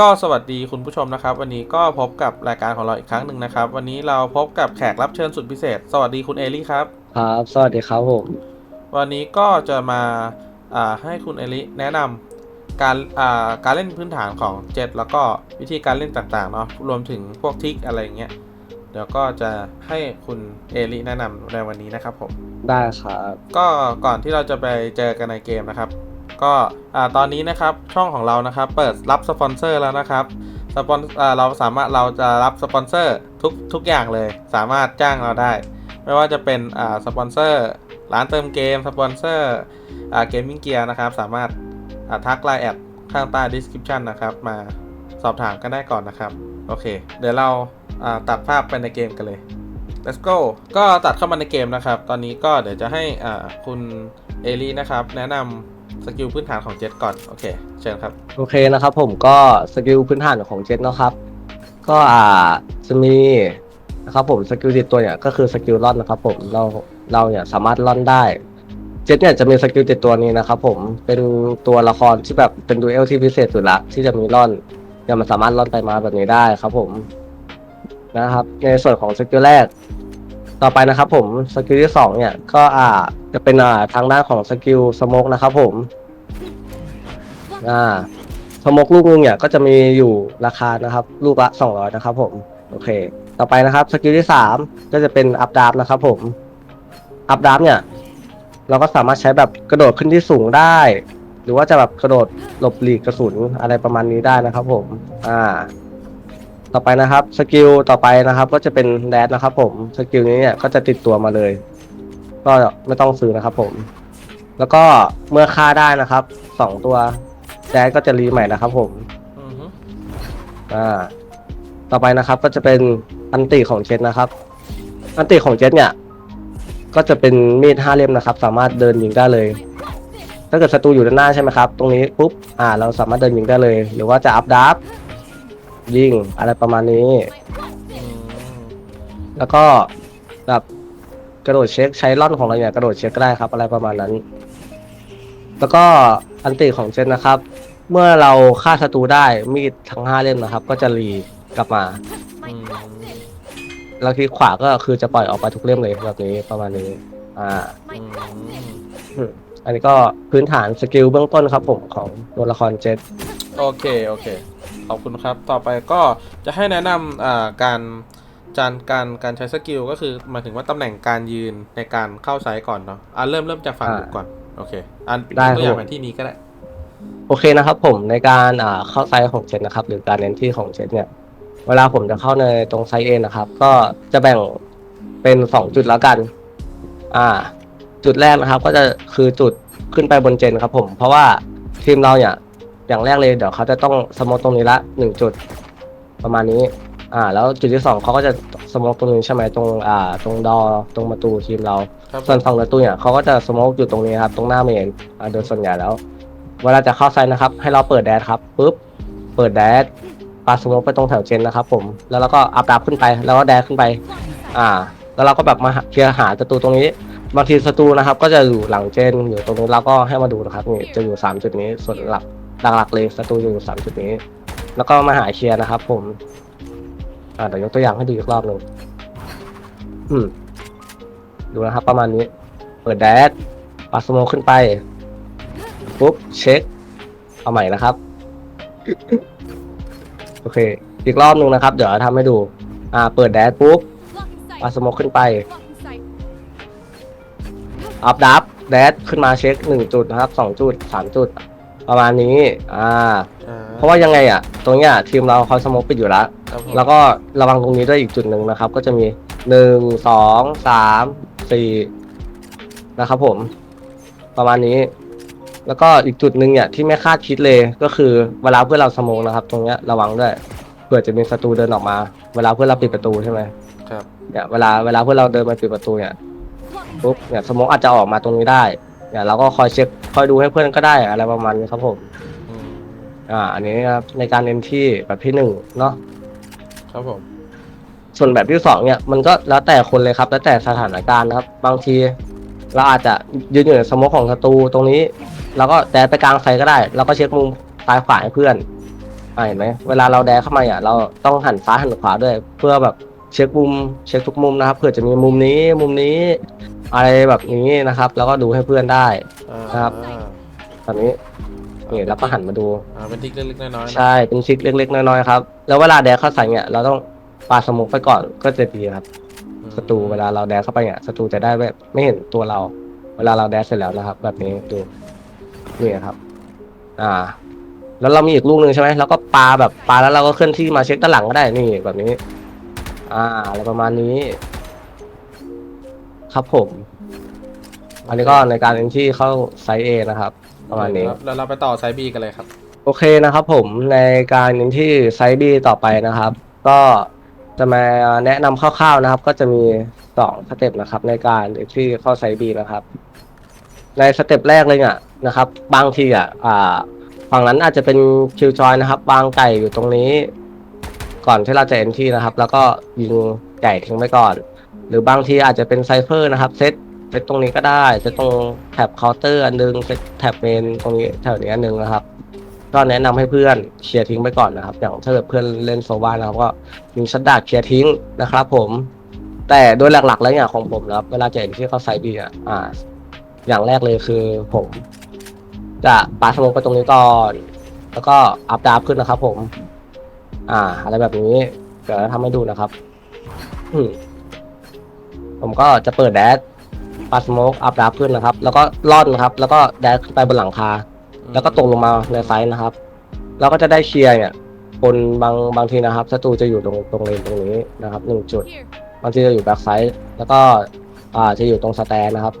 ก็สวัสดีคุณผู้ชมนะครับ วันนี้ก็พบกับรายการของเราอีกครั้งหนึ่งนะครับ วันนี้เราพบกับแขกรับเชิญสุดพิเศษ สวัสดีคุณเอลี่ครับ ครับ สวัสดีครับผม วันนี้ก็จะมาอ่าให้คุณเอลิแนะนำการอ่าการเล่นพื้นฐานของเจ็ตแล้วก็วิธีการเล่นต่างๆเนาะรวมถึงพวกทริกอะไรอย่างเงี้ยเดี๋ยวก็จะให้คุณเอลิแนะนำในวันนี้นะครับผม ได้ครับ ก็ก่อนที่เราจะไปเจอกันในเกมนะครับ ก็ตอนนี้นะครับช่องของเรานะครับเปิดรับสปอนเซอร์แล้วนะครับสปอนเราสามารถเราจะรับสปอนเซอร์ทุกทุกอย่างเลย สามารถจ้างเราได้ ไม่ว่าจะเป็นสปอนเซอร์ร้านเติมเกมสปอนเซอร์เกมมิ่งเกียร์นะครับ สามารถทักไลน์แอดข้างใต้ description นะครับ มาสอบถามกันได้ก่อนนะครับ โอเค เดี๋ยวเราตัดภาพไปในเกมกันเลย let's go ก็ตัดเข้ามาในเกมนะครับ ตอนนี้ก็เดี๋ยวจะให้คุณเอลีนะครับ แนะนำ สกิลพื้นฐานของเจ็ตก่อน โอเค เชิญครับ โอเคนะครับผมก็สกิลพื้นฐานของเจ็ตนะครับ ก็อ่าจะมีนะครับผมสกิลติดตัวเนี่ยก็คือสกิลล่อนนะครับผมเราเราเนี่ยสามารถล่อนได้ เจ็ตเนี่ยจะมีสกิลติดตัวนี้นะครับผมเป็นตัวละครที่แบบเป็นดูเอลที่พิเศษสุดละที่จะมีล่อนเนี่ยมันสามารถล่อนไปมาแบบนี้ได้ครับผมนะครับ ในส่วนของสกิลแรก ต่อไปนะครับผมสกิลที่สองเนี่ยก็อ่าจะเป็นอ่าทางด้านของสกิลสโมกนะครับผมอ่าสโมกลูกนึงเนี่ยก็จะมีอยู่ราคานะครับ ลูกละ200นะครับผมโอเค ต่อไปนะครับสกิลที่สามก็จะเป็นอัพดาฟนะครับผมอัพดาฟเนี่ยเราก็สามารถใช้แบบกระโดดขึ้นที่สูงได้ หรือว่าจะแบบกระโดดหลบหลีกกระสุนอะไรประมาณนี้ได้นะครับผม อ่า ต่อไปนะครับสกิลต่อไปนะครับ ก็จะเป็นแดดนะครับ ผมสกิลนี้เนี่ยก็จะติดตัวมาเลย ก็ไม่ต้องซื้อนะครับ ผม แล้วก็เมื่อฆ่าได้นะครับสองตัวแดดก็จะรีใหม่นะครับ ผมอือฮึอ่าต่อไปนะครับ ก็จะเป็นอันติของเจ็ตนะครับ อันติของเจ็ตเนี่ย ก็จะเป็นมีดห้าเล่มนะครับ สามารถเดินยิงได้เลย ถ้าเกิดศัตรูอยู่ด้านหน้าใช่ไหมครับ ตรงนี้ปุ๊บอ่า เราสามารถเดินยิงได้เลย หรือว่าจะอัพดับ ยิงอะไรประมาณนี้ แล้วก็แบบกระโดดเช็คใช้ล่อนของเราเนี่ยกระโดดเช็คก็ได้ครับ อะไรประมาณนั้น แล้วก็อันติของเจนนะครับ เมื่อเราฆ่าศัตรูได้มีดทั้งห้าเล่มนะครับ ก็จะรีกลับมาแล้วคลิกขวาก็คือจะปล่อยออกไปทุกเล่มเลยแบบนี้ประมาณนี้ อ่า อันนี้ก็พื้นฐานสกิลเบื้องต้นครับผมของตัวละครเจ็โอเค โอเค ขอบคุณครับ ต่อไปก็จะให้แนะนำอ่าการจานการการใช้สกิลก็คือหมายถึงว่าตำแหน่งการยืนในการเข้าไซส์ก่อนเนาะอ่าเริ่มเริ่มจากฝั่งบุกก่อน โอเค อันตัวอย่างแบบที่นี้ก็ได้ โอเคนะครับ ผมในการอ่าเข้าไซส์ของเจ็ตนะครับ หรือการเน้นที่ของเจ็ตเนี่ย เวลาผมจะเข้าในตรงไซส์เอนะครับ ก็จะแบ่งเป็นสองจุดแล้วกัน อ่า จุดแรกนะครับ ก็จะคือจุดขึ้นไปบนเจนครับ ผม เพราะว่าทีมเราเนี่ย อย่างแรกเลยเดี๋ยวเขาจะต้องสโมกตรงนี้ละหนึ่งจุดประมาณนี้ อ่า แล้วจุดที่สองเขาก็จะสโมกตรงนี้ใช่ไหมตรงอ่า ตรงดอตรงประตูทีมเรา ครับส่วนฝั่งประตูเนี่ยเขาก็จะสโมกอยู่ตรงนี้ครับ ตรงหน้าเมนอ่าโดยส่วนใหญ่แล้ว เวลาจะเข้าไซน์นะครับ ให้เราเปิดแดดครับปุ๊บเปิดแดดปาสโมกไปตรงแถวเจนนะครับ ผมแล้วเราก็อัพดับขึ้นไปแล้วก็แดดขึ้นไป อ่า แล้วเราก็แบบมาหาเคลียร์หาศัตรูตรงนี้ บางทีศัตรูนะครับ ก็จะอยู่หลังเจนอยู่ตรงนี้เราก็ให้มาดูนะครับนี่จะอยู่สามจุดนี้ส่วนหลัก หลักๆเลยศัตรูอยู่สามจุดนี้ แล้วก็มาหาเคลียร์นะครับ ผมอ่าเดี๋ยวยกตัวอย่างให้ดูอีกรอบหนึ่งอืม ดูนะครับ ประมาณนี้ เปิดแดดปาสโมขึ้นไป ปุ๊บ เช็ค เอาใหม่นะครับ โอเค อีกรอบหนึ่งนะครับ เดี๋ยวทำให้ดู อ่า เปิดแดดปุ๊บปาสโมขึ้นไป อัพดับแดดขึ้นมาเช็คหนึ่งจุดนะครับสองจุดสามจุด ประมาณนี้ อ่า อ่าเพราะว่ายังไงอะ ตรงเนี้ยทีมเราเขาสโมกไปอยู่แล้ว ครับผมแล้วก็ระวังตรงนี้ด้วยอีกจุดหนึ่งนะครับ ก็จะมีหนึ่งสองสามสี่นะครับผม ประมาณนี้ แล้วก็อีกจุดหนึ่งเนี่ยที่ไม่คาดคิดเลยก็คือเวลาเพื่อนเราสโมองนะครับ ตรงเนี้ยระวังด้วยเผื่อจะมีศัตรูเดินออกมา เวลาเพื่อนเราปิดประตูใช่ไหมครับ เนี่ยเวลาเวลาเพื่อนเราเดินมาปิดประตูเนี่ยปุ๊บเนี่ยสโมองอาจจะออกมาตรงนี้ได้ เนี่ยเราก็คอยเช็คคอยดูให้เพื่อนก็ได้อะไรประมาณนี้ครับผม อืมอ่า อันนี้นะครับในการเน้นที่แบบที่หนึ่งเนาะ ครับผม ส่วนแบบที่สองเนี่ยมันก็แล้วแต่คนเลยครับ แล้วแต่สถานการณ์นะครับ บางที เราอาจจะยืนอยู่ในสโมกของศัตรูตรงนี้เราก็แดดไปกลางไฟก็ได้แล้วก็เช็คมุมซ้ายขวาให้เพื่อนอ่าเห็นไหมเวลาเราแดกเข้ามาอะเราต้องหันซ้ายหันขวาด้วย เพื่อแบบเช็คมุมเช็คทุกมุมนะครับเผื่อจะมีมุมนี้มุมนี้ อะไรแบบนี้นะครับ แล้วก็ดูให้เพื่อนได้อ่าครับแบบนี้นี่แล้วก็หันมาดู อ่าเป็นทิกเล็กๆน้อยๆนะใช่เป็นชิคเล็กๆน้อยๆครับแล้วเวลาแดกเข้าใส่เนี่ยเราต้องปาสมุกไปก่อนก็จะดีครับอืมศัตรูเวลาเราแดกเข้าไปเนี่ยศัตรูจะได้แบบไม่เห็นตัวเรา เวลาเราแดกเสร็จแล้วนะครับ แบบนี้ดูนี่ครับ อ่า แล้วเรามีอีกลูกหนึ่งใช่ไหมเราก็ปาแบบปาแล้วเราก็เคลื่อนที่มาเช็คด้านหลังก็ได้นี่แบบนี้ อ่าอะไรประมาณนี้ ครับผม อันนี้ก็ในการเอนที่เข้าไซส์ A นะครับ ประมาณนี้ครับแล้วเราไปต่อไซบีกันเลยครับ โอเคนะครับผมในการเน้นที่ไซส์ B ต่อไปนะครับ ก็จะมาแนะนำคร่าวๆนะครับ ก็จะมีสองสเต็ปนะครับ ในการที่เข้าไซส์ B นะครับ ในสเต็ปแรกเลยเนี่ยนะครับ บางทีอะอ่าฝั่งนั้นอาจจะเป็นคิวจอยนะครับวางไก่อยู่ตรงนี้ ก่อนที่เราจะเอนที่นะครับ แล้วก็ยิงไก่ทิ้งไว้ก่อน หรือบางทีอาจจะเป็นไซเฟอร์นะครับเซตเซตตรงนี้ก็ได้เซตตรงแท็บเคาน์เตอร์อันนึงเซตแท็บเมนตรงนี้แถวนี้อันนึงนะครับ ก็แนะนำให้เพื่อนเคลียร์ทิ้งไปก่อนนะครับ อย่างถ้าเกิดเพื่อนเล่นโซวานะครับก็ยิงชัดดาเคลียร์ทิ้งนะครับ ผม แต่โดยหลักๆแล้วเนี่ยของผมนะครับ เวลาจะเห็นที่เขาไซบีอะอ่า อย่างแรกเลยคือผม จะปาสโมกไปตรงนี้ก่อนแล้วก็อัพดาฟขึ้นนะครับ ผม อ่า อะไรแบบนี้เดี๋ยวทำให้ดูนะครับ อืม ผมก็จะเปิดแดชปาสโมกอัพดาฟขึ้นนะครับ แล้วก็ล่อนนะครับ แล้วก็แดชขึ้นไปบนหลังคา แล้วก็ตกลงมาในไซส์นะครับเราก็จะได้เคลียร์เนี่ยบนบางบางทีนะครับศัตรูจะอยู่ตรงตรงเลนตรงนี้นะครับหนึ่งจุด Here. บางทีจะอยู่แบ็กไซด์แล้วก็อ่าจะอยู่ตรงสแตนนะครับ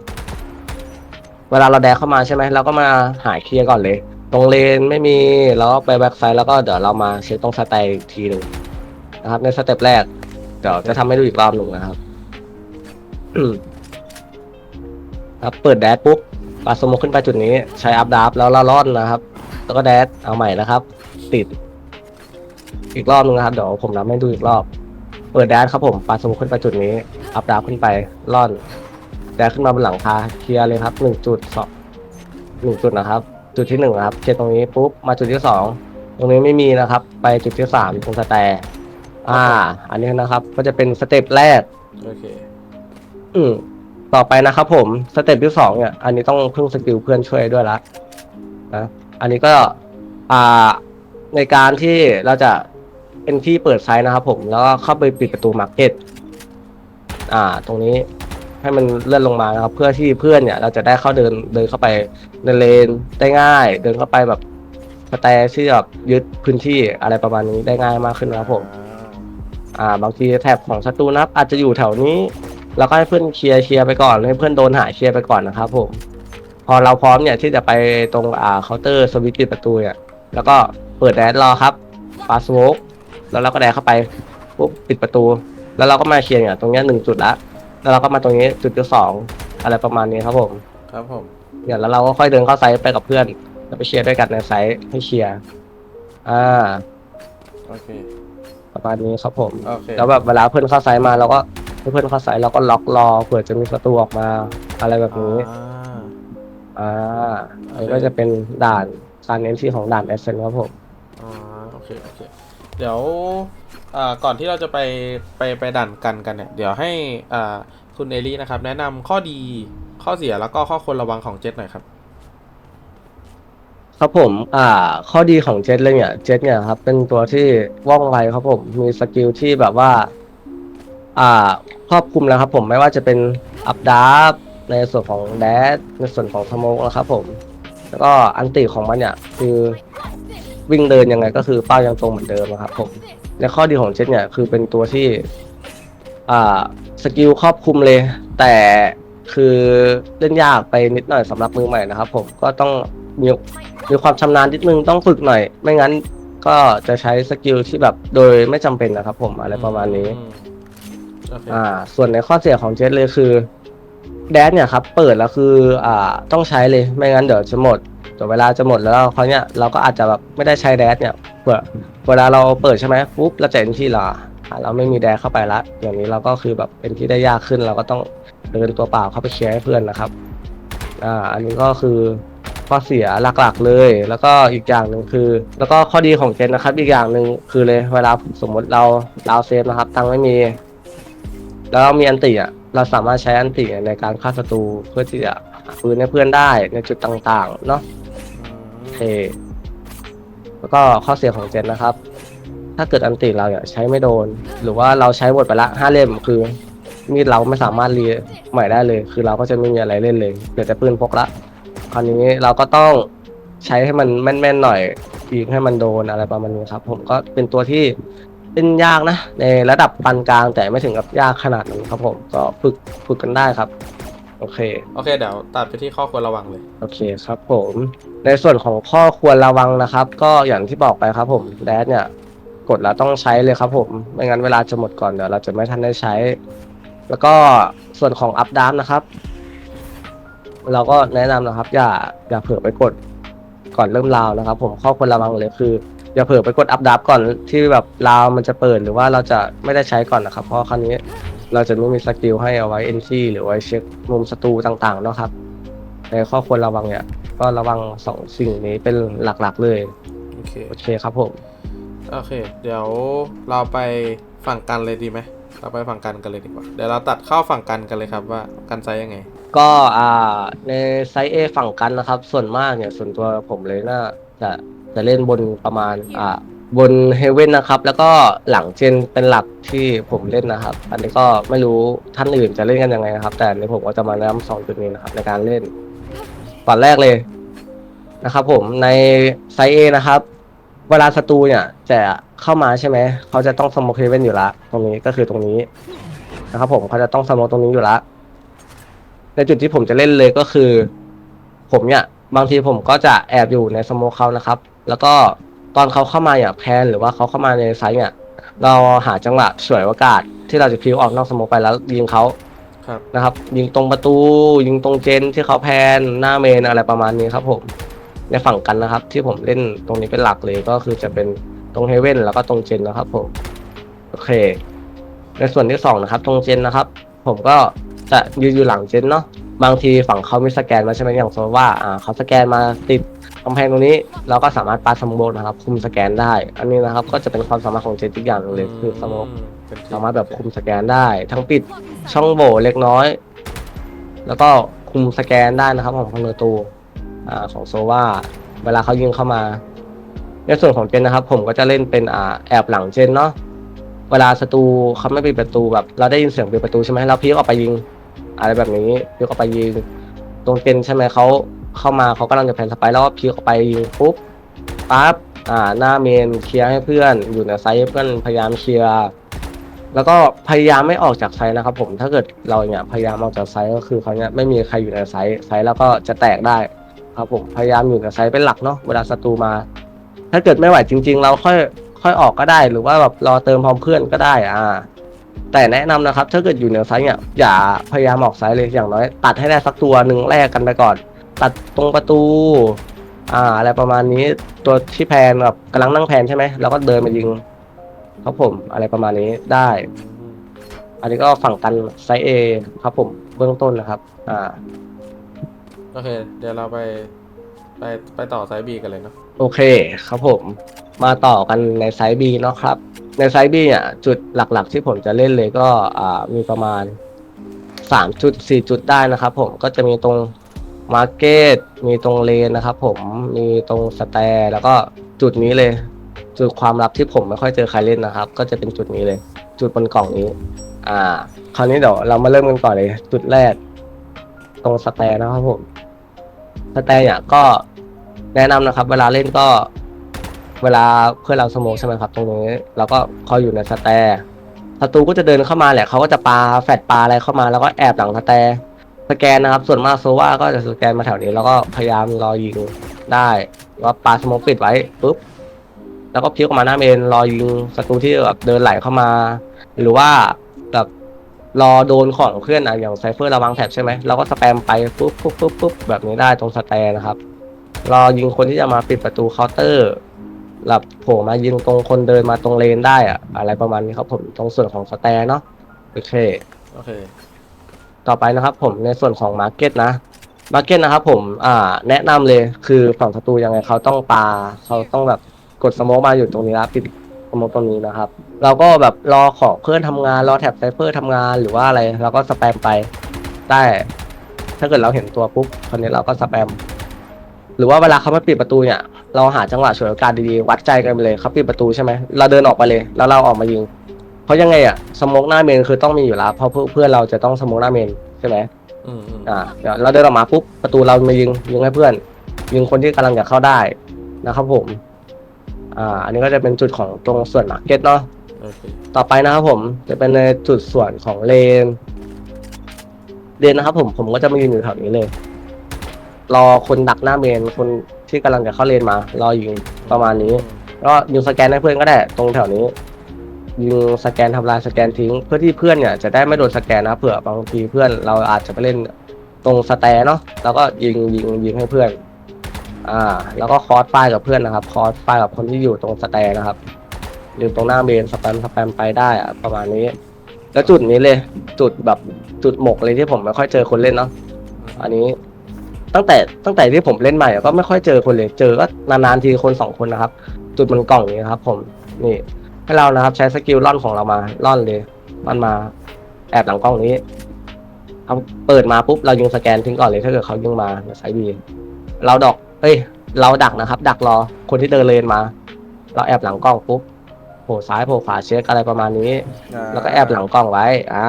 เวลาเราแดกเข้ามาใช่ไหมเราก็มาหาเคลียร์ก่อนเลย ตรงเลนไม่มีแล้วก็ไปแบ็กไซด์แล้วก็เดี๋ยวเรามาเช็คตรงสแตนอีกทีหนึ่งนะครับ ในสเต็ปแรกเดี๋ยวจะทำให้ดูอีกรอบหนึ่งนะครับ อืมครับเปิดแดดปุ๊บปาสโมกขึ้นไปจุดนี้ ใช้อัพดับแล้วเราล่อนนะครับ แล้วก็แดดเอาใหม่นะครับ ติด อีกรอบนึงนะครับเดี๋ยวผมนับให้ดูอีกรอบ เปิดแดดครับผมปาสโมกขึ้นไปจุดนี้ อัพดับขึ้นไปล่อนแดดขึ้นมาบนหลังคาเคลียร์เลยครับหนึ่งจุดสองหนึ่งจุดนะครับ จุดที่หนึ่งนะครับเคลียร์ตรงนี้ปุ๊บมาจุดที่สองตรงนี้ไม่มีนะครับ ไปจุดที่สามตรงสแตร์อ่า อันนี้นะครับ ก็จะเป็นสเต็ปแรก โอเค อืมต่อไปนะครับผม สเต็ปที่สองเนี่ย อันนี้ต้องพึ่งสกิลเพื่อนช่วยด้วยละนะ อันนี้ก็ อ่า ในการที่เราจะเป็นที่เปิดไซต์นะครับผม แล้วก็เข้าไปปิดประตูมาร์เก็ต อ่า ตรงนี้ให้มันเลื่อนลงมานะครับ เพื่อที่เพื่อนเนี่ย เราจะได้เข้าเดินเดินเข้าไปในเลนได้ง่าย เดินเข้าไปแบบสแตร์ที่แบบยึดพื้นที่อะไรประมาณนี้ได้ง่ายมากขึ้นนะครับผม อ่า บางทีแท็บของศัตรูนับอาจจะอยู่แถวนี้ แล้วก็ให้เพื่อนเคลียร์เคลียร์ไปก่อนให้เพื่อนโดนหาเคลียร์ไปก่อนนะครับผม พอเราพร้อมเนี่ยที่จะไปตรงอ่าเคาน์เตอร์สวิตช์ปิดประตูเนี่ยแล้วก็เปิดแดดรอครับปาสโมกแล้วเราก็แดดเข้าไปปุ๊บปิดประตู แล้วเราก็มาเคลียร์เนี่ยตรงเนี้ยหนึ่งจุดละแล้วเราก็มาตรงนี้จุดที่สองอะไรประมาณนี้ครับผมครับผม เนี่ยแล้วเราก็ค่อยเดินเข้าไซต์ไปกับเพื่อนแล้วไปเคลียร์ด้วยกันในไซต์ให้เคลียร์อ่า โอเค ประมาณนี้ครับผม โอเค แล้วแบบเวลาเพื่อนเข้าไซต์มาเราก็ให้ เพื่อนเข้าไซต์เราก็ล็อกรอเผื่อจะมีศัตรูออกมา อะไรแบบนี้ อ่าอ่าอันนี้ก็จะเป็นด่านการเน้นที่ของด่านเอเซนครับผม อ่าโอเคโอเคเดี๋ยวอ่าก่อนที่เราจะไปไปไปดันกันกันเนี่ยเดี๋ยวให้อ่าคุณเอลี่นะครับแนะนำข้อดีข้อเสียแล้วก็ข้อควรระวังของเจ็ตหน่อยครับ ครับผม อ่า ข้อดีของเจ็ตเลยเนี่ย เจ็ตเนี่ยครับ เป็นตัวที่ว่องไวครับผม มีสกิลที่แบบว่า อ่าครอบคลุมแล้วครับผมไม่ว่าจะเป็นอัพดาฟในส่วนของแดดในส่วนของสโมกนะครับผม แล้วก็อันติของมันเนี่ยคือวิ่งเดินยังไงก็คือเป้ายังตรงเหมือนเดิมนะครับผมในข้อดีของเจ็ตเนี่ยคือเป็นตัวที่อ่าสกิลครอบคลุมเลย แต่คือเล่นยากไปนิดหน่อยสำหรับมือใหม่นะครับผมก็ต้องมีมีความชำนาญนิดนึงต้องฝึกหน่อย ไม่งั้นก็จะใช้สกิลที่แบบโดยไม่จำเป็นนะครับผมอะไรประมาณนี้ อื โอเคอ่า ส่วนในข้อเสียของเจ็ตเลยคือแดนเนี่ยครับ เปิดแล้วคือ อ่า ต้องใช้เลย ไม่งั้นเดี๋ยวจะหมด เดี๋ยวเวลาจะหมดแล้วเขาเนี่ย เราก็อาจจะแบบไม่ได้ใช้แดนเนี่ย เผื่อเวลาเราเปิดใช่ไหมปุ๊บเราจะเอ็นที่ละอ่าเราไม่มีแดนเข้าไปละ อย่างนี้เราก็คือแบบเป็นที่ได้ยากขึ้น เราก็ต้องเดินตัวเปล่าเข้าไปเคลียร์ให้เพื่อนนะครับ อ่า อันนี้ก็คือข้อเสียหลักๆเลย แล้วก็อีกอย่างหนึ่งคือ แล้วก็ข้อดีของเจนนะครับ อีกอย่างหนึ่งคือเลย เวลาสมมติเราเราเซฟนะครับ ตังค์ไม่มี แล้วเรามีอันติอะเราสามารถใช้อันติในการฆ่าศัตรูเพื่อที่จะหาปืนให้เพื่อนได้ในจุดต่างๆ เนาะโอเคแล้วก็ข้อเสียของเจนนะครับ ถ้าเกิดอันติเราเนี่ยใช้ไม่โดน หรือว่าเราใช้หมดไปละห้าเล่มคือ มีดเราไม่สามารถรีใหม่ได้เลย คือเราก็จะไม่มีอะไรเล่นเลยเหลือแต่ปืนพกละคราวนี้เราก็ต้องใช้ให้มันแม่นๆหน่อยยิงให้มันโดนอะไรประมาณนี้ครับ ผมก็เป็นตัวที่ เล่นยากนะ ในระดับปานกลางแต่ไม่ถึงกับยากขนาดนั้นครับผมก็ฝึกฝึกกันได้ครับ โอเค โอเคเดี๋ยวตัดไปที่ข้อควรระวังเลย โอเคครับผม ในส่วนของข้อควรระวังนะครับ ก็อย่างที่บอกไปครับผมแดดเนี่ย กดแล้วต้องใช้เลยครับผม ไม่งั้นเวลาจะหมดก่อนเดี๋ยวเราจะไม่ทันได้ใช้ แล้วก็ส่วนของอัพดามนะครับ เราก็แนะนำนะครับ อย่าอย่าเผลอไปกดก่อนเริ่มราวนะครับ ผมข้อควรระวังเลยคือ อย่าเผลอไปกดอัพดับก่อนที่แบบราวมันจะเปิดหรือว่าเราจะไม่ได้ใช้ก่อนนะครับ เพราะครั้นี้เราจะไม่มีสกิลให้เอาไว้เอนซีหรือไว้เช็คมุมศัตรูต่างๆเนาะครับในข้อควรระวังเนี่ย ก็ระวังสองสิ่งนี้เป็นหลักๆเลยโอเคโอเคครับผมโอเค เดี๋ยวเราไปฝั่งกันเลยดีไหมเราไปฝั่งกันกันเลยดีกว่าเดี๋ยวเราตัดเข้าฝั่งกันกันเลยครับว่ากันไซส์ยังไง ก็อ่าในไซส์ A ฝั่งกันนะครับ ส่วนมากเนี่ยส่วนตัวผมเลยน่าจะ จะเล่นบนประมาณอ่าบนเฮเว่นนะครับ แล้วก็หลังเจนเป็นหลักที่ผมเล่นนะครับ อันนี้ก็ไม่รู้ท่านอื่นจะเล่นกันยังไงนะครับ แต่ในผมก็จะมาแนะนำสองจุดนี้นะครับ ในการเล่นก่อนแรกเลยนะครับ ผมในไซส์ A นะครับ เวลาศัตรูเนี่ยจะเข้ามาใช่ไหมเขาจะต้องสโมคเฮเว่นอยู่ละตรงนี้ก็คือตรงนี้นะครับผมเขาจะต้องสโมคตรงนี้อยู่ละในจุดที่ผมจะเล่นเลยก็คือ ผมเนี่ย บางทีผมก็จะแอบอยู่ในสโมคเขานะครับ แล้วก็ตอนเขาเข้ามาอย่างแพนหรือว่าเขาเข้ามาในไซส์เนี่ย เราหาจังหวะฉวยโอกาส ที่เราจะพลิวออกนอกสโมคไปแล้วยิงเขาครับ นะครับ ยิงตรงประตู ยิงตรงเจนที่เขาแพนหน้าเมนอะไรประมาณนี้ครับผม ในฝั่งกันนะครับ ที่ผมเล่นตรงนี้เป็นหลักเลยก็คือจะเป็นตรงเฮเว่นแล้วก็ตรงเจนนะครับผมโอเค ในส่วนที่สองนะครับ ตรงเจนนะครับ ผมก็จะยืนอยู่หลังเจนเนาะบางทีฝั่งเขามีสแกนมาใช่ไหมอย่างสมมติว่าอ่าเขาสแกนมาติดกำแพงตรงนี้เราก็สามารถปาสมโบนะครับ คุมสแกนได้ อันนี้นะครับก็จะเป็นความสามารถของเจนอีกอย่างหนึ่งเลยคือสโมเป็นที่สามารถแบบคุมสแกนได้ ทั้งปิดช่องโหว่เล็กน้อย แล้วก็คุมสแกนได้นะครับของคอนโดตูอ่าของโซวาเวลาเขายิงเข้ามา ในส่วนของเจนนะครับ ผมก็จะเล่นเป็นอ่าแอบหลังเจนเนาะเวลาศัตรูเขาไม่ปิดประตูแบบ เราได้ยินเสียงปิดประตูใช่ไหมเราพีกออกไปยิง อะไรแบบนี้พีกออกไปยิง ตรงเจนใช่ไหมเขา เข้ามาเขากำลังจะแพนสไปร์แล้วก็พีกออกไปยิงปุ๊บปั๊บอ่าหน้าเมนเคลียร์ให้เพื่อน อยู่ในไซส์เพื่อนพยายามเคลียร์แล้วก็พยายามไม่ออกจากไซส์นะครับ ผมถ้าเกิดเราเนี่ยพยายามออกจากไซส์ก็คือเขาเนี่ยไม่มีใครอยู่ในไซส์ไซส์แล้วก็จะแตกได้ครับผมพยายามอยู่ในไซส์เป็นหลักเนาะเวลาศัตรูมา ถ้าเกิดไม่ไหวจริง ๆ เราค่อยค่อยออกก็ได้ หรือว่าแบบรอเติมพร้อมเพื่อนก็ได้อ่า แต่แนะนำนะครับ ถ้าเกิดอยู่ในไซส์เนี่ยอย่าพยายามออกไซส์เลยอย่างน้อย ตัดให้ได้สักตัวหนึ่งแรกกันไปก่อน ตัดตรงประตู อ่า อะไรประมาณนี้ ตัวที่แพนแบบกำลังนั่งแพนใช่ไหมเราก็เดินมายิงครับผม อะไรประมาณนี้ได้อืมอันนี้ก็ฝั่งกันไซส์ A ครับผม เบื้องต้นนะครับ อ่า โอเค เดี๋ยวเราไปไปไปต่อไซส์บีกันเลยเนาะโอเคครับผม มาต่อกันในไซส์ B เนาะครับ ในไซส์ B เนี่ยจุดหลักๆที่ผมจะเล่นเลยก็อ่ามีประมาณ3จุด4จุดได้นะครับผมก็จะมีตรง มาร์เก็ตมีตรงเลนนะครับผมมีตรงสแตร์แล้วก็จุดนี้เลย จุดความลับที่ผมไม่ค่อยเจอใครเล่นนะครับ ก็จะเป็นจุดนี้เลย จุดบนกล่องนี้ อ่า คราวนี้เดี๋ยวเรามาเริ่มกันก่อนเลย จุดแรก ตรงสแตร์นะครับผมสแตร์เนี่ยก็แนะนำนะครับ เวลาเล่นก็เวลาเพื่อนเราสโมกใช่ไหมครับ ตรงนี้เราก็คอยอยู่ในสแตร์ศัตรูก็จะเดินเข้ามาแหละเขาก็จะปาแฟดปาอะไรเข้ามาแล้วก็แอบหลังสแตร์ สแกนนะครับ ส่วนมากโซว่าก็จะสแกนมาแถวนี้แล้วก็พยายามรอยิงได้ว่าปาสโมกปิดไว้ปุ๊บแล้วก็พลิกออกมาหน้าเมนรอยิงศัตรูที่แบบเดินไหลเข้ามา หรือว่าแบบรอโดนของเพื่อนอะอย่างไซเฟอร์ระวังแท็บใช่ไหมเราก็สแปมไปปุ๊บปุ๊บปุ๊บปุ๊บแบบนี้ได้ตรงสแตร์นะครับ รอยิงคนที่จะมาปิดประตูเคาน์เตอร์หลับโผล่มายิงตรงคนเดินมาตรงเลนได้อะอะไรประมาณนี้ครับผมตรงส่วนของสแตร์เนาะโอเคโอเค ต่อไปนะครับผมในส่วนของมาร์เก็ตนะมาร์เก็ตนะครับผมอ่าแนะนำเลยคือฝั่งศัตรูยังไงเขาต้องปาเขาต้องแบบกดสโมกมาอยู่ตรงนี้แล้วปิดสโมกตรงนี้นะครับ เราก็แบบรอของเพื่อนทำงานรอแท็บไซเฟอร์ทำงานหรือว่าอะไรเราก็สแปมไปได้ถ้าเกิดเราเห็นตัวปุ๊บคราวนี้เราก็สแปมหรือว่าเวลาเขามาปิดประตูเนี่ย เราหาจังหวะฉวยโอกาสดีๆวัดใจกันไปเลยเขาปิดประตูใช่ไหมเราเดินออกไปเลย แล้วเราออกมายิง เพราะยังไงอะสโมกหน้าเมนคือต้องมีอยู่แล้วเพราะเพื่อนเพื่อนเราจะต้องสโมกหน้าเมนใช่ไหมอืมอืมอ่าเดี๋ยวเราเดินออกมาปุ๊บประตูเรามายิงยิงให้เพื่อน ยิงคนที่กำลังจะเข้าได้นะครับผม อ่า อันนี้ก็จะเป็นจุดของตรงส่วนมาร์เก็ตเนาะ โอเคต่อไปนะครับผมจะเป็นในจุดส่วนของเลนเลนนะครับ ผมผมก็จะมายืนอยู่แถวนี้เลย รอคนดักหน้าเมนคนที่กำลังจะเข้าเลนมา รอยิงประมาณนี้ ก็ยิงสแกนให้เพื่อนก็ได้ ตรงแถวนี้ ยิงสแกนทำลายสแกนทิ้ง เพื่อที่เพื่อนเนี่ยจะได้ไม่โดนสแกนนะเผื่อบางทีเพื่อนเราอาจจะไปเล่นตรงสแตนเนาะแล้วก็ยิงยิงยิงให้เพื่อน อ่า แล้วก็คอร์สไฟกับเพื่อนนะครับ คอร์สไฟกับคนที่อยู่ตรงสแตนนะครับอยู่ตรงหน้าเบนสแปมสแปมไปได้อะประมาณนี้ แล้วจุดนี้เลย จุดแบบจุดหมกเลยที่ผมไม่ค่อยเจอคนเล่นเนาะอันนี้ตั้งแต่ตั้งแต่ที่ผมเล่นใหม่ก็ไม่ค่อยเจอคนเลย เจอก็นานๆทีคนสองคนนะครับ จุดมันกล่องนี้ครับ ผมนี่ ให้เรานะครับ ใช้สกิลล่อนของเรามาล่อนเลยล่อนมาแอบหลังกล้องนี้เอาเปิดมาปุ๊บเรายิงสแกนทิ้งก่อนเลยถ้าเกิดเขายิงมาใช้ดีเราดอกเอ้ย เราดักนะครับ ดักรอคนที่เดินเลนมา เราแอบหลังกล้องปุ๊บโผล่ซ้ายโผล่ขวาเช็คอะไรประมาณนี้ แล้วก็แอบหลังกล้องไว้ อ่า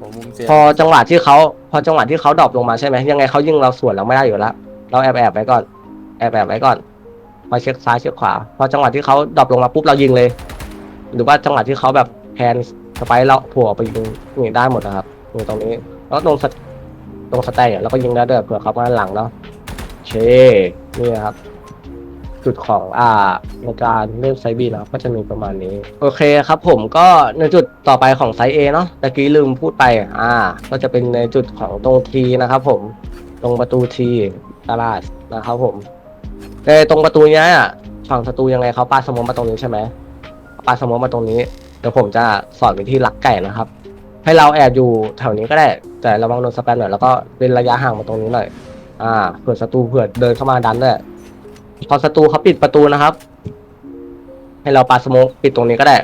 ผมมุมเสียงพอจังหวะที่เขาพอจังหวะที่เขาดรอปลงมาใช่ไหมยังไงเขายิงเราสวนเราไม่ได้อยู่แล้วเราแอบแอบไว้ก่อนแอบแอบไว้ก่อนพอเช็คซ้ายเช็คขวาพอจังหวะที่เขาดรอปลงมาปุ๊บเรายิงเลย หรือว่าจังหวะที่เขาแบบแพนสไปร์เราผัวไปยิงนี่ได้หมดนะครับนี่ตรงนี้แล้วตรงสตรงสแตนเนี่ยเราก็ยิงได้ด้วยเผื่อเขามาหลังเนาะเคนี่ครับจุดของอ่าในการเล่นไซบีนะครับก็จะมีประมาณนี้ โอเคครับผมก็ในจุดต่อไปของไซเอเนาะตะกี้ลืมพูดไปอ่า ก็จะเป็นในจุดของตรงทีนะครับ ผมตรงประตูทีตลาดนะครับผมในตรงประตูเนี้ยอะฝั่งศัตรูยังไงเขาปาสโมองมาตรงนี้ใช่ไหม ปาสมองมาตรงนี้ เดี๋ยวผมจะสอนวิธีลักไก่นะครับ ให้เราแอบอยู่แถวนี้ก็ได้ แต่ระวังโดนสแปมหน่อยแล้วก็เป็นระยะห่างมาตรงนี้หน่อย อ่า เผื่อศัตรูเผื่อเดินเข้ามาดันด้วยพอศัตรูเขาปิดประตูนะครับ ให้เราปาสโมกปิดตรงนี้ก็ได้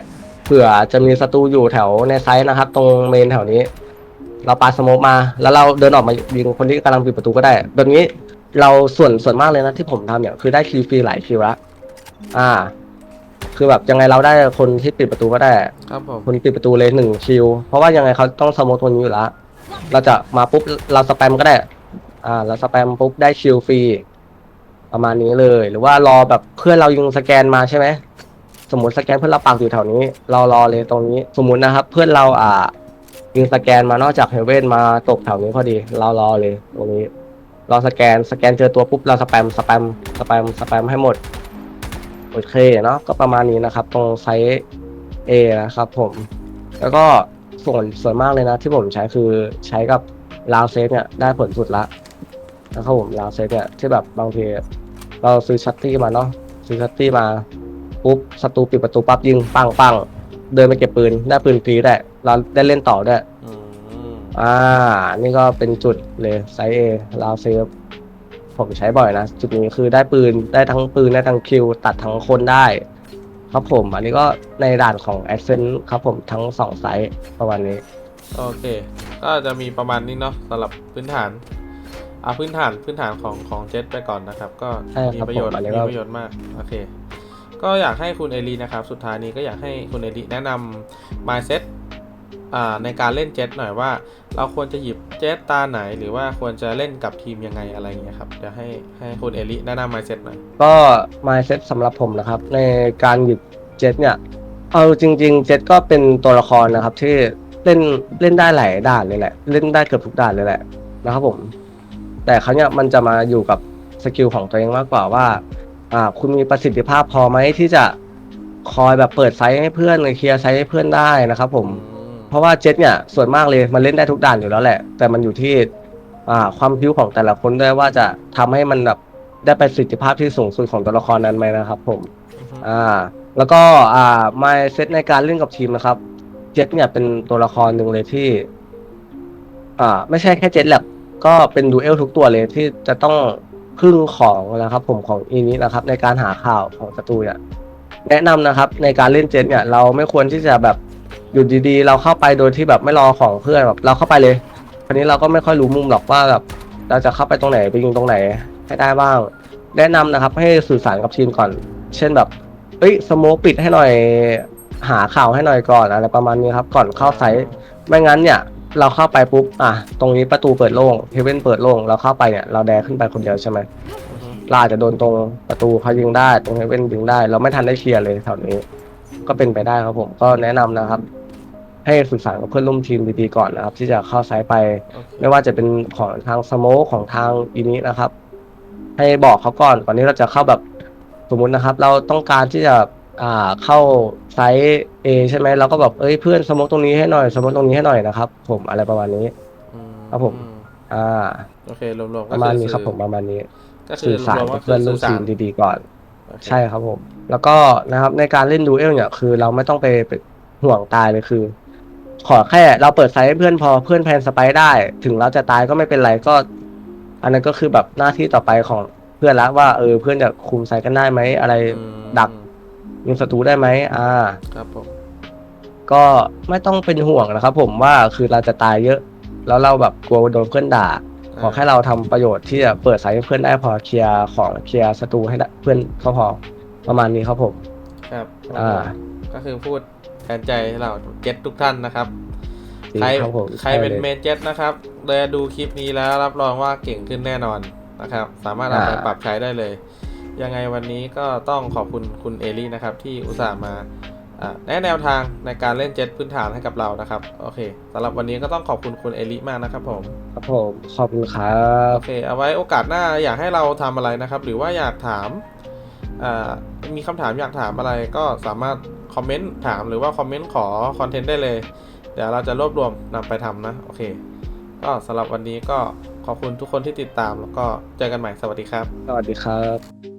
เผื่อจะมีศัตรูอยู่แถวในไซส์นะครับ ตรงเมนแถวนี้ เราปาสโมกมา แล้วเราเดินออกมายิงคนที่กำลังปิดประตูก็ได้ แบบนี้เราส่วนส่วนมากเลยนะที่ผมทำเนี่ยคือได้คิวฟรีหลายคิวละอ่า คือแบบยังไงเราได้คนที่ปิดประตูก็ได้ ครับผม คนปิดประตูเลยหนึ่งคิว เพราะว่ายังไงเขาต้องสโมกตัวนี้อยู่แล้วเราจะมาปุ๊บเราสแปมก็ได้ อ่าเราสแปมปุ๊บได้คิวฟรีประมาณนี้เลย หรือว่ารอแบบเพื่อนเรายิงสแกนมาใช่ไหมสมมติสแกนเพื่อนเราปักอยู่แถวนี้ เรารอเลยตรงนี้ สมมุตินะครับ เพื่อนเราอ่ายิงสแกนมานอกจากเฮเว่นมาตกแถวนี้พอดี เรารอเลยตรงนี้รอสแกนสแกนเจอตัวปุ๊บเราสแปมสแปมสแปมสแปมให้หมด โอเคเนาะก็ประมาณนี้นะครับ ตรงไซส์ A นะครับผม แล้วก็ส่วนส่วนมากเลยนะ ที่ผมใช้คือใช้กับลาวเซฟเนี่ยได้ผลสุดละนะครับผมลาวเซฟเนี่ยที่แบบบางทีเราซื้อชัตตี้มาเนาะซื้อชัตตี้มาปุ๊บศัตรูปิดประตูปั๊บยิงปังปังเดินไปเก็บปืนได้ปืนฟรีได้เราได้เล่นต่อด้วยอืมอ่า นี่ก็เป็นจุดเลยไซส์ A ลาวเซฟ ผมใช้บ่อยนะจุดนี้คือได้ปืนได้ทั้งปืนได้ทั้งคิว ตัดทั้งคนได้ ครับผม อันนี้ก็ในด่านของ a d s e n ครับผมทั้งสองไซส์ประมาณนี้ โอเค ก็จะมีประมาณนี้เนาะสำหรับพื้นฐานอะพื้นฐานพื้นฐานของของเจ็ตไปก่อนนะครับ ก็ใช่มีครับประโยชน์ผมอันนี้มีก็ ประโยชน์มากโอเค ก็อยากให้คุณเอลีนะครับ สุดท้ายนี้ก็อยากให้คุณเอลีแนะนำ mindset อ่า ในการเล่นเจ็ตหน่อยว่า เราควรจะหยิบเจ็ตตาไหน หรือว่าควรจะเล่นกับทีมยังไงอะไรเงี้ยครับเดี๋ยวให้ให้คุณเอลีแนะนำ mindset หน่อยก็ mindset สำหรับผมนะครับ ในการหยิบเจ็ตเนี่ยเอาจริง ๆ เจ็ตก็เป็นตัวละครนะครับ ที่เล่นเล่นได้หลายด่านเลยแหละ เล่นได้เกือบทุกด่านเลยแหละนะครับผม แต่ครั้งนี้ยมันจะมาอยู่กับสกิลของตัวเองมากกว่าว่าอ่า คุณมีประสิทธิภาพพอไหมที่จะคอยแบบเปิดไซส์ให้เพื่อนเคลียร์ไซส์ให้เพื่อนได้นะครับผม เพราะว่าเจ็ตเนี่ยส่วนมากเลยมันเล่นได้ทุกด่านอยู่แล้วแหละ แต่มันอยู่ที่อ่าความพิ้วของแต่ละคนด้วยว่าจะทำให้มันแบบได้ประสิทธิภาพที่สูงสุดของตัวละครนั้นไหมนะครับ ผมอือฮึอ่าแล้วก็อ่า mindset ในการเล่นกับทีมนะครับ เจ็ตเนี่ยเป็นตัวละครหนึ่งเลยที่ อ่า ไม่ใช่แค่เจ็ตแหละก็เป็นดูเอลทุกตัวเลยที่จะต้องพึ่งของนะครับ ผมของอีนี้นะครับ ในการหาข่าวของศัตรูเนี่ยแนะนำนะครับ ในการเล่นเจ็ตเนี่ย เราไม่ควรที่จะแบบ อยู่ดีๆ เราเข้าไปโดยที่แบบไม่รอของเพื่อนแบบเราเข้าไปเลยทีนี้เราก็ไม่ค่อยรู้มุมหรอกว่าแบบเราจะเข้าไปตรงไหนไปยิงตรงไหนให้ได้บ้าง แนะนำนะครับ ให้สื่อสารกับทีมก่อน เช่นแบบเอ้ยสโมกปิดให้หน่อยหาข่าวให้หน่อยก่อนอะไรประมาณนี้ครับ ก่อนเข้าไซต์ไม่งั้นเนี่ยเราเข้าไปปุ๊บ อะ ตรงนี้ประตูเปิดโล่งเฮเว่นเปิดโล่ง เราเข้าไปเนี่ย เราแดกขึ้นไปคนเดียวใช่ไหมเราอาจจะโดนตรงประตูเขายิงได้ ตรงเฮเว่นยิงได้ เราไม่ทันได้เคลียร์เลยแถวนี้ ก็เป็นไปได้ครับผม ก็แนะนำนะครับ ให้สื่อสารกับเพื่อนร่วมทีมดีๆก่อนนะครับ ที่จะเข้าไซต์ไปโอเคไม่ว่าจะเป็นของทางสโมกของทางอีนี้นะครับ ให้บอกเขาก่อนก่อนนี้เราจะเข้าแบบสมมุตินะครับ เราต้องการที่จะอ่าเข้าไซส์ A ใช่ไหมเราก็แบบเอ้ยเพื่อนสโมกตรงนี้ให้หน่อยสโมกตรงนี้ให้หน่อยนะครับ ผมอะไรประมาณนี้อืครับผม อ่าโอเครวมๆปก็ระมาณอนี้ครับผมประมาณนี้ก็คือสื่อสารรวมๆกัก็บคืเพื่อนร่วมสื่ทีสามดีๆก่อนโอเคใช่ครับผม แล้วก็นะครับในการเล่นดูเอลเนี่ยคือเราไม่ต้องไปไปห่วงตายเลยคือ ขอแค่เราเปิดไซส์ให้เพื่อนพอเพื่อนแพนสไปร์ได้ ถึงเราจะตายก็ไม่เป็นไรก็ อันนั้นก็คือแบบหน้าที่ต่อไปของเพื่อนละว่าเออเพื่อนจะคุมไซส์กันได้ไหมอะไรอืมดักยิงศัตรูได้ไหมอ่า ครับผมก็ไม่ต้องเป็นห่วงนะครับ ผมว่าคือเราจะตายเยอะ แล้วเราแบบกลัวโดนเพื่อนด่า ขอแค่เราทำประโยชน์ที่จะเปิดไซส์ให้เพื่อนได้พอเคลียร์ของเคลียร์ศัตรูให้ได้เพื่อนก็พอประมาณนี้ครับผม ครับ อ่า ก็คือพูดแท นใจเราเจ็ตทุกท่านนะครับจริงใครครับผมใครเป็นใช่เมลยนเจ็ตนะครับเลยดูคลิปนี้แล้วรับรองว่าเก่งขึ้นแน่นอนนะครับ สามารถเอาไปอ่าปรับใช้ได้เลย ยังไงวันนี้ก็ต้องขอบคุณคุณเอลี่นะครับ ที่อุตส่าห์มาอ่าแนะแนวทางในการเล่นเจ็ตพื้นฐานให้กับเรานะครับ โอเคสำหรับวันนี้ก็ต้องขอบคุณคุณเอลี่มากนะครับผม ครับผมขอบคุณครับโอเค เอาไว้โอกาสหน้าอยากให้เราทำอะไรนะครับ หรือว่าอยากถามอ่ามีคำถามอยากถามอะไรก็สามารถ คอมเมนต์ถามหรือว่าคอมเมนต์ขอคอนเทนต์ได้เลย เดี๋ยวเราจะรวบรวมนำไปทำนะ โอเค ก็สำหรับวันนี้ก็ขอบคุณทุกคนที่ติดตามแล้วก็เจอกันใหม่สวัสดีครับ สวัสดีครับ